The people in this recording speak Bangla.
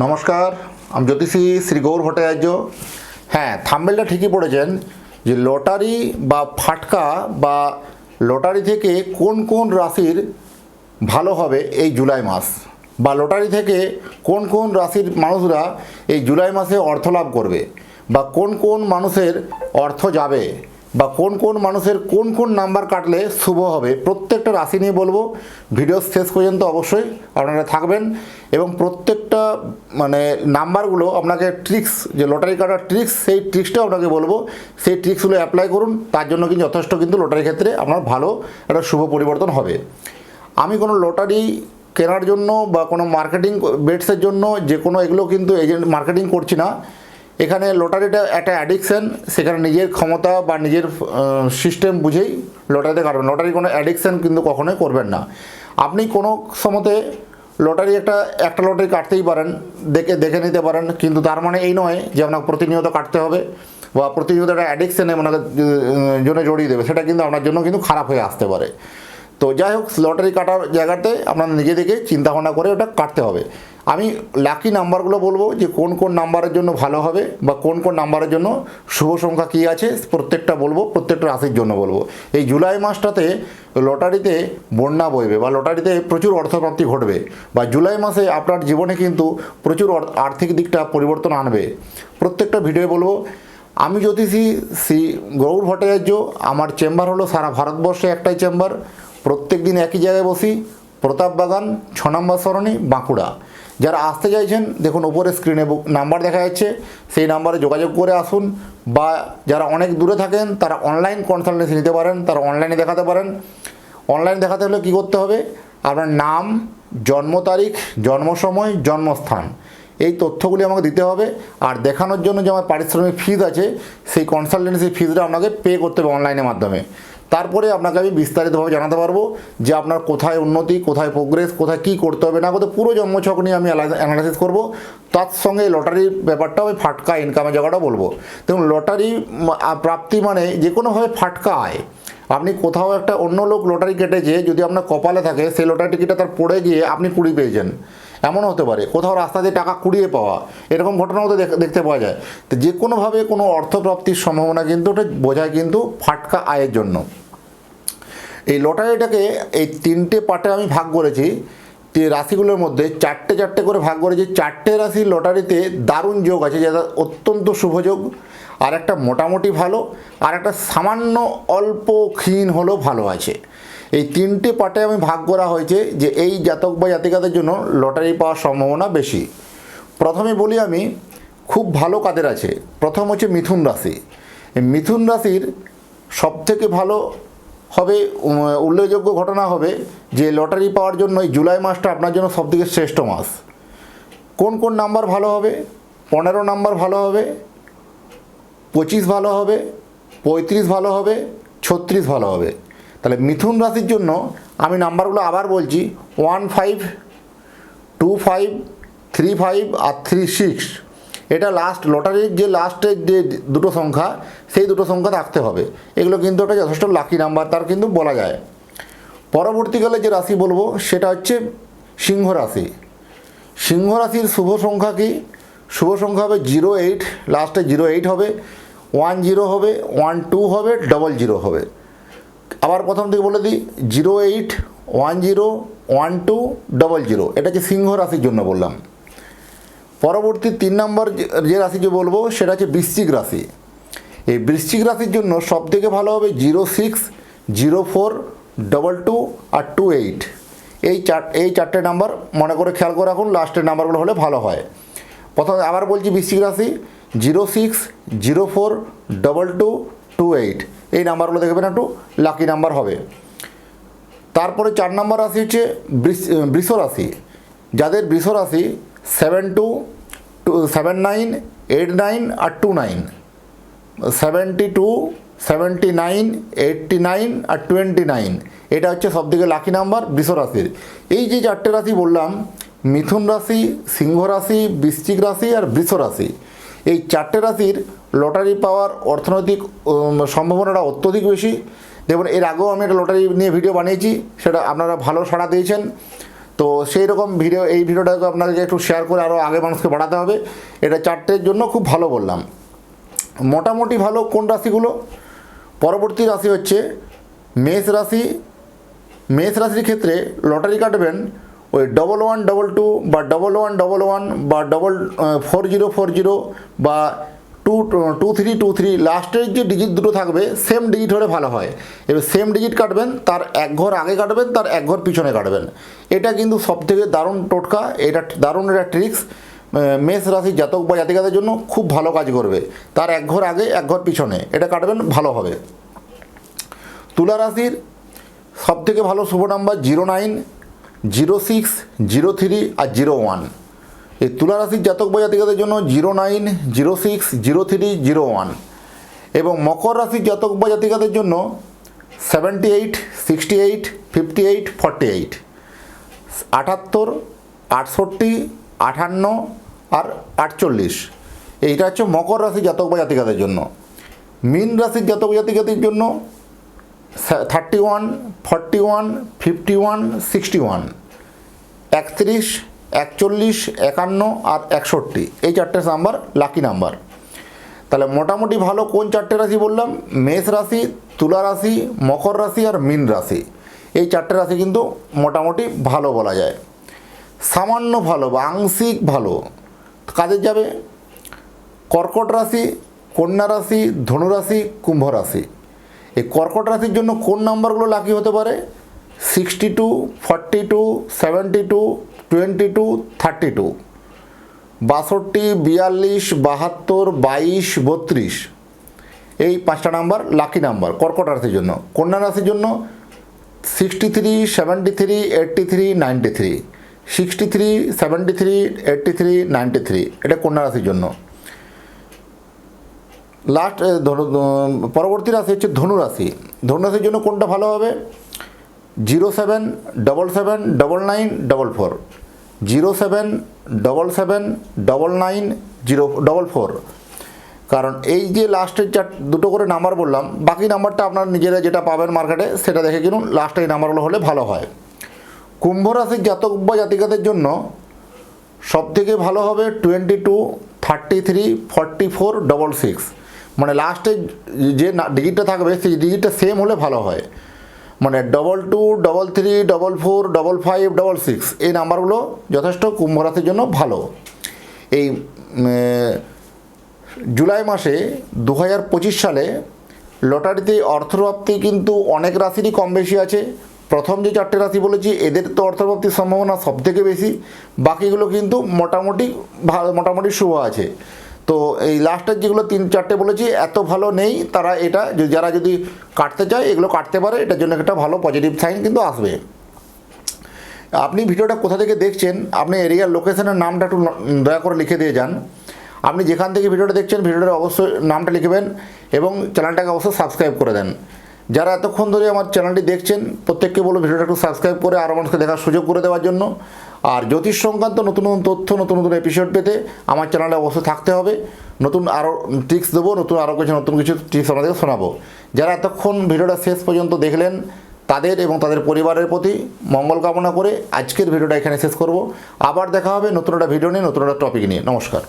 নমস্কার, আমি জ্যোতিষী শ্রী গৌর ভট্টাচার্য। হ্যাঁ থাম্বেলটা ঠিকই পড়েছেন যে লটারি বা ফাটকা বা লটারি থেকে কোন কোন রাশির ভালো হবে এই জুলাই মাস? বা লটারি থেকে কোন কোন রাশির মানুষরা এই জুলাই মাসে অর্থ লাভ করবে? বা কোন কোন মানুষের অর্থ যাবে? বা কোন কোন মানুষের কোন কোন নাম্বার কাটলে শুভ হবে, প্রত্যেকটা রাশি নিয়ে বলব। ভিডিও শেষ পর্যন্ত অবশ্যই আপনারা থাকবেন এবং প্রত্যেকটা মানে নাম্বারগুলো আপনাকে ট্রিক্স যে লটারি কাটার ট্রিক্স সেই ট্রিক্সটাও আপনাকে বলব। সেই ট্রিক্সগুলো অ্যাপ্লাই করুন, তার জন্য কিন্তু যথেষ্ট কিন্তু লটারির ক্ষেত্রে আপনার ভালো একটা শুভ পরিবর্তন হবে। আমি কোনো লটারি কেনার জন্য বা কোনো মার্কেটিং বেটসের জন্য যে কোনো এগুলো কিন্তু এজেন্ট মার্কেটিং করছি না। এখানে লটারিটা একটা অ্যাডিকশান সেখানে নিজের ক্ষমতা বা নিজের সিস্টেম বুঝেই লটারিতে কাটবেন। লটারি কোনো অ্যাডিকশান কিন্তু কখনোই করবেন না। আপনি কোনো সময়তে লটারি একটা একটা লটারি কাটতেই পারেন, দেখে দেখে নিতে পারেন, কিন্তু তার মানে এই নয় যে আপনাকে প্রতিনিয়ত কাটতে হবে বা প্রতিনিয়ত একটা অ্যাডিকশানে আপনাকে জন্য জড়িয়ে দেবে। সেটা কিন্তু আপনার জন্য কিন্তু খারাপ হয়ে আসতে পারে। তো যাই হোক লটারি কাটার জায়গাতে আপনার নিজে থেকে চিন্তা ভাবনা করে ওটা কাটতে হবে। আমি লাকি নাম্বারগুলো বলব যে কোন কোন নাম্বারের জন্য ভালো হবে বা কোন কোন নাম্বারের জন্য শুভ সংখ্যা কী আছে, প্রত্যেকটা বলব, প্রত্যেকটা রাশির জন্য বলব। এই জুলাই মাসটাতে লটারিতে বন্যা বইবে বা লটারিতে প্রচুর অর্থপ্রাপ্তি ঘটবে বা জুলাই মাসে আপনার জীবনে কিন্তু প্রচুর আর্থিক দিকটা পরিবর্তন আনবে। প্রত্যেকটা ভিডিও বলব, আমি জ্যোতিষী শ্রী গৌর ভট্টাচার্য, আমার চেম্বার হলো সারা ভারতবর্ষে একটাই চেম্বার প্রত্যেক দিন একই জায়গায় বসি, প্রতাপ বাগান, ছ নম্বর সরণি, বাঁকুড়া। যারা আসতে চাইছেন, দেখুন উপরে স্ক্রিনে নাম্বার দেখা যাচ্ছে, সেই নাম্বারে যোগাযোগ করে আসুন বা যারা অনেক দূরে থাকেন, তারা অনলাইন কনসালটেন্সি নিতে পারেন, তারা অনলাইনে দেখাতে পারেন। অনলাইন দেখাতে হলে কী করতে হবে? আপনার নাম, জন্ম তারিখ, জন্ম সময়, জন্মস্থান, এই তথ্যগুলি আমাকে দিতে হবে। আর দেখানোর জন্য যে আমার পারিশ্রমিক ফিজ আছে, সেই কনসালটেন্সি ফিজটা আপনাকে পে করতে হবে অনলাইনের মাধ্যমে। তারপরে আপনাকে আমি বিস্তারিতভাবে জানাতে পারব যে আপনার কোথায় উন্নতি, কোথায় প্রোগ্রেস কোথায় কী করতে হবে। না করতে পুরো জন্মছক নিয়ে আমি অ্যানালাইসিস করব। তার সঙ্গে লটারির ব্যাপারটাও আমি ফাটকা ইনকামের জায়গাটা বলব। দেখুন লটারি প্রাপ্তি মানে যে কোনোভাবে ফাটকা আয়। আপনি কোথাও একটা অন্য লোক লটারি কেটেছে, যদি আপনার কপালে থাকে, সেই লটারি টিকিটটা তার পড়ে গিয়ে আপনি কুড়ি পেয়েছেন। এমন হতে পারে। কোথাও রাস্তা দিয়ে টাকা কুড়িয়ে পাওয়া। এরকম ঘটনাও তো দেখতে পাওয়া যায়। তো যে কোনোভাবে কোনো অর্থপ্রাপ্তির সম্ভাবনা কিন্তু ওটা বোঝায় কিন্তু ফাটকা আয়ের জন্য। এই লটারিটাকে এই তিনটে পার্টে আমি ভাগ করেছি। যে রাশিগুলোর মধ্যে চারটে চারটে করে ভাগ করেছি। চারটে রাশির লটারিতে দারুণ যোগ আছে, যেটা অত্যন্ত শুভযোগ আর একটা মোটামুটি ভালো, আর একটা সামান্য অল্প ক্ষীণ হলেও ভালো আছে। এই তিনটে পার্টে আমি ভাগ করা হয়েছে যে এই জাতক বা জাতিকাদের জন্য লটারি পাওয়ার সম্ভাবনা বেশি। প্রথমে বলি আমি, খুব ভালো কাদের আছে? প্রথম হচ্ছে মিথুন রাশি। মিথুন রাশির সবথেকে ভালো হবে উল্লেখযোগ্য ঘটনা হবে যে লটারি পাওয়ার জন্য এই জুলাই মাসটা আপনার জন্য সবথেকে শ্রেষ্ঠ মাস। কোন কোন নাম্বার ভালো হবে? পনেরো নাম্বার ভালো হবে, পঁচিশ ভালো হবে, পঁয়ত্রিশ ভালো হবে, ছত্রিশ ভালো হবে। তাহলে মিথুন রাশির জন্য আমি নাম্বারগুলো আবার বলছি, one five, two five, three five আর থ্রি সিক্স। এটা লাস্ট লটারির যে লাস্টের যে দুটো সংখ্যা, সেই দুটো সংখ্যা থাকতে হবে। এগুলো কিন্তু একটা যথেষ্ট লাকি নাম্বার তার কিন্তু বলা যায়। পরবর্তীকালে যে রাশি বলব, সেটা হচ্ছে সিংহ রাশি। সিংহ রাশির শুভ সংখ্যা কি? শুভ সংখ্যা হবে জিরো এইট লাস্টে জিরো এইট হবে ওয়ান জিরো হবে ওয়ান টু হবে ডবল জিরো হবে। আবার প্রথম থেকে বলে দিই zero eight one zero one two double zero এটা হচ্ছে সিংহ রাশির জন্য বললাম। পরবর্তী তিন নম্বর যে- যে রাশি যে বলব, সেটা হচ্ছে বৃশ্চিক রাশি। এই বৃশ্চিক রাশির জন্য সব থেকে ভালো হবে zero six, zero four, double two আর টু এইট। এই চার এই চারটে নাম্বার মনে করে খেয়াল করে রাখুন, লাস্টের নাম্বারগুলো হলে ভালো হয়। প্রথমে আবার বলছি বৃশ্চিক রাশি, zero six, zero four, double two two eight. এই নাম্বারগুলো দেখবেন একটু লাকি নাম্বার হবে। তারপরে চার নম্বর রাশি হচ্ছে বৃষ রাশি। যাদের বৃষ রাশি seven two two seven nine eight nine আর two nine seventy two seventy nine eighty nine আর টোয়েন্টি নাইন এটা হচ্ছে সবথেকে লাকি নাম্বার বৃষ রাশির এই যে চারটে রাশি বললাম, মিথুন রাশি, সিংহ রাশি, বৃশ্চিক রাশি আর বৃষ রাশি এই চারটে রাশির লটারি পাওয়ার অর্থনৈতিক সম্ভাবনাটা অত্যধিক বেশি। দেখুন, এর আগেও আমি একটা লটারি নিয়ে ভিডিও বানিয়েছি, সেটা আপনারা ভালো সাড়া দিয়েছেন। তো সেই রকম ভিডিও এই ভিডিওটাকে আপনাদেরকে একটু শেয়ার করে আরও আগে মানুষকে বাড়াতে হবে। এটা চারটের জন্য খুব ভালো বললাম। মোটামুটি ভালো কোন রাশিগুলো? পরবর্তী রাশি হচ্ছে মেষ রাশি। মেষ রাশির ক্ষেত্রে লটারি কাটবেন ওই ডবল ওয়ান ডবল টু বা ডবল ওয়ান ডবল ওয়ান বা double four zero four zero বা two two three two three লাস্টের যে ডিজিট দুটো থাকবে সেম ডিজিট হলে ভালো হয়। এবার সেম ডিজিট কাটবেন, তার এক ঘর আগে কাটবেন, তার এক ঘর পিছনে কাটবেন। এটা কিন্তু সবথেকে দারুণ টোটকা, এটা দারুণ একটা ট্রিক্স মেষ রাশির জাতক বা জাতিকাদের জন্য খুব ভালো কাজ করবে। তার এক ঘর আগে, এক ঘর পিছনে, এটা কাটবেন, ভালো হবে। তুলা রাশির সবথেকে ভালো শুভ number zero nine zero six zero three আর জিরো ওয়ান এই তুলা রাশির জাতক বা জাতিকাদের জন্য zero nine, zero six, zero three, zero one. এবং মকর রাশির জাতক বা জাতিকাদের জন্য seventy eight, sixty eight, fifty eight, forty eight. আটাত্তর, আটষট্টি আটান্ন আর আটচল্লিশ। এইটা হচ্ছে মকর রাশির জাতক বা জাতিকাদের জন্য। মীন রাশির জাতক জাতিকাদের জন্য thirty one, forty one, fifty one, sixty one. একত্রিশ একচল্লিশ, একান্ন আর একষট্টি। এই চারটে নাম্বার লাকি নাম্বার তাহলে মোটামুটি ভালো কোন চারটে রাশি বললাম? মেষ রাশি, তুলা রাশি, মকর রাশি আর মীন রাশি। এই চারটে রাশি কিন্তু মোটামুটি ভালো বলা যায়। সামান্য ভালো বা আংশিক ভালো। কাদের যাবে কর্কট রাশি, কন্যা রাশি, ধনু রাশি, কুম্ভ রাশি। এই কর্কট রাশির জন্য কোন নাম্বারগুলো লাকি হতে পারে? Sixty two forty two seventy two twenty two thirty two বাষট্টি, বিয়াল্লিশ, বাহাত্তর, বাইশ, বত্রিশ। এই পাঁচটা নাম্বার লাকি নাম্বার, কর্কট রাশির জন্য। কন্যা রাশির জন্য sixty three seventy three eighty three ninety three sixty three seventy three eighty three ninety three এটা কন্যা রাশির জন্য। লাস্ট পরবর্তী রাশি হচ্ছে ধনু রাশি। ধনু রাশির জন্য কোনটা ভালো হবে? Zero seven, double seven, double nine, double four. Zero seven double seven double nine zero double four. কারণ এই যে লাস্টের চার দুটো করে নাম্বার বললাম, বাকি নাম্বারটা আপনার নিজেরা যেটা পাবেন মার্কেটে সেটা দেখে কিনুন, লাস্টে এই নাম্বারগুলো হলে ভালো হয়। কুম্ভ রাশির জাতক বা জাতিকাদের জন্য সবথেকে ভালো হবে twenty two, thirty three, forty four, double six. মানে লাস্টে যে ডিজিটটা থাকবে, সেই ডিজিটটা সেম হলে ভালো হয়। মানে double two double three double four double five double six এই নাম্বারগুলো যথেষ্ট কুম্ভ রাশির জন্য ভালো। এই জুলাই মাসে দু হাজার পঁচিশ সালে লটারিতে অর্থপ্রাপ্তি কিন্তু অনেক রাশিরই কম বেশি আছে। প্রথম যে চারটে রাশি বলেছি, এদের তো অর্থপ্রাপ্তির সম্ভাবনা সব থেকে বেশি। বাকিগুলো কিন্তু মোটামুটি ভালো মোটামুটি শুভ আছে। তো এই লাস্টের যেগুলো তিন চারটে বলেছি, এত ভালো নেই তারা এটা যারা যদি কাটতে চায়, এগুলো কাটতে পারে, এটার জন্য একটা ভালো পজিটিভ সাইন কিন্তু আসবে। আপনি ভিডিওটা কোথা থেকে দেখছেন, আপনি এরিয়ার লোকেশনের নামটা একটু দয়া করে লিখে দিয়ে যান। আপনি যেখান থেকে ভিডিওটা দেখছেন, ভিডিওটার অবশ্যই নামটা লিখবেন এবং চ্যানেলটাকে অবশ্যই সাবস্ক্রাইব করে দেন। যারা এতক্ষণ ধরে আমার চ্যানেলটি দেখছেন, প্রত্যেককে বলব ভিডিওটা একটু সাবস্ক্রাইব করে আরও মানুষকে দেখার সুযোগ করে দেওয়ার জন্য। আর জ্যোতিষ সংক্রান্ত নতুন নতুন তথ্য, নতুন নতুন এপিসোড পেতে আমার চ্যানেলে অবশ্যই থাকতে হবে। নতুন আরও টিপস দেবো, নতুন আরও কিছু, নতুন কিছু টিপস আপনাদেরকে শোনাবো। যারা এতক্ষণ ভিডিওটা শেষ পর্যন্ত দেখলেন, তাদের এবং তাদের পরিবারের প্রতি মঙ্গল কামনা করে আজকের ভিডিওটা এখানে শেষ করব। আবার দেখা হবে নতুন একটা ভিডিও নিয়ে, নতুন একটা টপিক নিয়ে। নমস্কার।